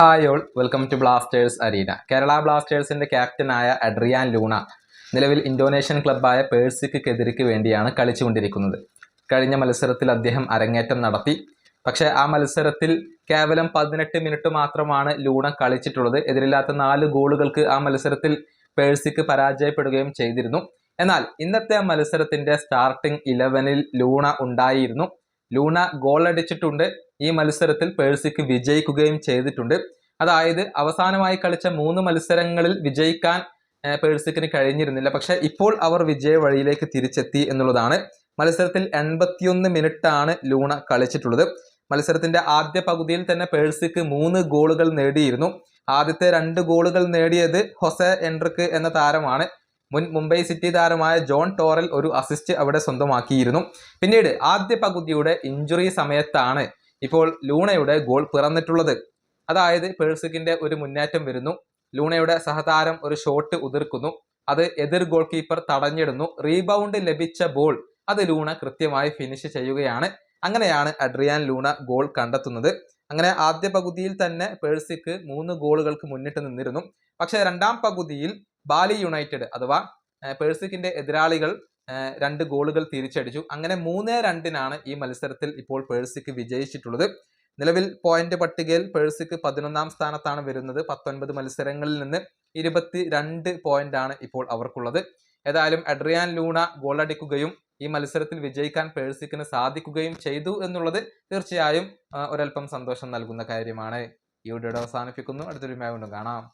Hi all welcome to Blasters Arena Kerala ബ്ലാസ്റ്റേഴ്സിന്റെ ക്യാപ്റ്റനായ Adrian Luna നിലവിൽ ഇന്തോനേഷ്യൻ ക്ലബ്ബായ പേഴ്സിക്കെതിരിക്ക് വേണ്ടിയാണ് കളിച്ചുകൊണ്ടിരിക്കുന്നത്. കഴിഞ്ഞ മത്സരത്തിൽ അദ്ദേഹം അരങ്ങേറ്റം നടത്തി. പക്ഷേ ആ മത്സരത്തിൽ കേവലം പതിനെട്ട് മിനിറ്റ് മാത്രമാണ് ലൂണ കളിച്ചിട്ടുള്ളത്. എതിരില്ലാത്ത നാല് ഗോളുകൾക്ക് ആ മത്സരത്തിൽ പേഴ്സിക്ക് പരാജയപ്പെടുകയും ചെയ്തിരുന്നു. എന്നാൽ ഇന്നത്തെ മത്സരത്തിന്റെ സ്റ്റാർട്ടിംഗ് ഇലവനിൽ ലൂണ ഉണ്ടായിരുന്നു. ലൂണ ഗോൾ അടിച്ചിട്ടുണ്ട് ഈ മത്സരത്തിൽ പേഴ്സിക്ക് വിജയിക്കുകയും ചെയ്തിട്ടുണ്ട്. അതായത് അവസാനമായി കളിച്ച മൂന്ന് മത്സരങ്ങളിൽ വിജയിക്കാൻ പേഴ്സിക്കിന് കഴിഞ്ഞിരുന്നില്ല. പക്ഷെ ഇപ്പോൾ അവർ വിജയ വഴിയിലേക്ക് തിരിച്ചെത്തി എന്നുള്ളതാണ്. മത്സരത്തിൽ എൺപത്തിയൊന്ന് മിനിറ്റ് ആണ് ലൂണ കളിച്ചിട്ടുള്ളത്. മത്സരത്തിന്റെ ആദ്യ പകുതിയിൽ തന്നെ പേഴ്സിക്ക് മൂന്ന് ഗോളുകൾ നേടിയിരുന്നു. ആദ്യത്തെ രണ്ട് ഗോളുകൾ നേടിയത് ഹൊസെ എൻട്രിക്ക് എന്ന താരമാണ്. മുൻ മുംബൈ സിറ്റി താരമായ ജോൺ ടോറൽ ഒരു അസിസ്റ്റ് അവിടെ സ്വന്തമാക്കിയിരുന്നു. പിന്നീട് ആദ്യ പകുതിയുടെ ഇഞ്ചുറി സമയത്താണ് ഇപ്പോൾ ലൂണയുടെ ഗോൾ പിറന്നിട്ടുള്ളത്. അതായത് പേഴ്സിക്കിന്റെ ഒരു മുന്നേറ്റം വരുന്നു. ലൂണയുടെ സഹതാരം ഒരു ഷോട്ട് ഉതിർക്കുന്നു. അത് എതിർ ഗോൾ കീപ്പർ തടഞ്ഞിടുന്നു. റീബൗണ്ട് ലഭിച്ച ബോൾ അത് ലൂണ കൃത്യമായി ഫിനിഷ് ചെയ്യുകയാണ്. അങ്ങനെയാണ് അഡ്രിയാൻ ലൂണ ഗോൾ കണ്ടെത്തുന്നത്. അങ്ങനെ ആദ്യ പകുതിയിൽ തന്നെ പേഴ്സിക്ക് മൂന്ന് ഗോളുകൾക്ക് മുന്നിട്ട് നിന്നിരുന്നു. പക്ഷേ രണ്ടാം പകുതിയിൽ ബാലി യുണൈറ്റഡ് അഥവാ പേഴ്സിക്കിന്റെ എതിരാളികൾ രണ്ട് ഗോളുകൾ തിരിച്ചടിച്ചു. അങ്ങനെ മൂന്ന് രണ്ടിനാണ് ഈ മത്സരത്തിൽ ഇപ്പോൾ പേഴ്സിക്ക് വിജയിച്ചിട്ടുള്ളത്. നിലവിൽ പോയിന്റ് പട്ടികയിൽ പേഴ്സിക്ക് പതിനൊന്നാം സ്ഥാനത്താണ് വരുന്നത്. പത്തൊൻപത് മത്സരങ്ങളിൽ നിന്ന് ഇരുപത്തി രണ്ട് പോയിന്റ് ആണ് ഇപ്പോൾ അവർക്കുള്ളത്. ഏതായാലും അഡ്രിയാൻ ലൂണ ഗോളടിക്കുകയും ഈ മത്സരത്തിൽ വിജയിക്കാൻ പേഴ്സിക്കിന് സാധിക്കുകയും ചെയ്തു എന്നുള്ളത് തീർച്ചയായും ഒരൽപ്പം സന്തോഷം നൽകുന്ന കാര്യമാണ്. ഈ വീഡിയോയുടെ അവസാനിപ്പിക്കുന്നു. അടുത്തൊരു വീണ്ടും കാണാം.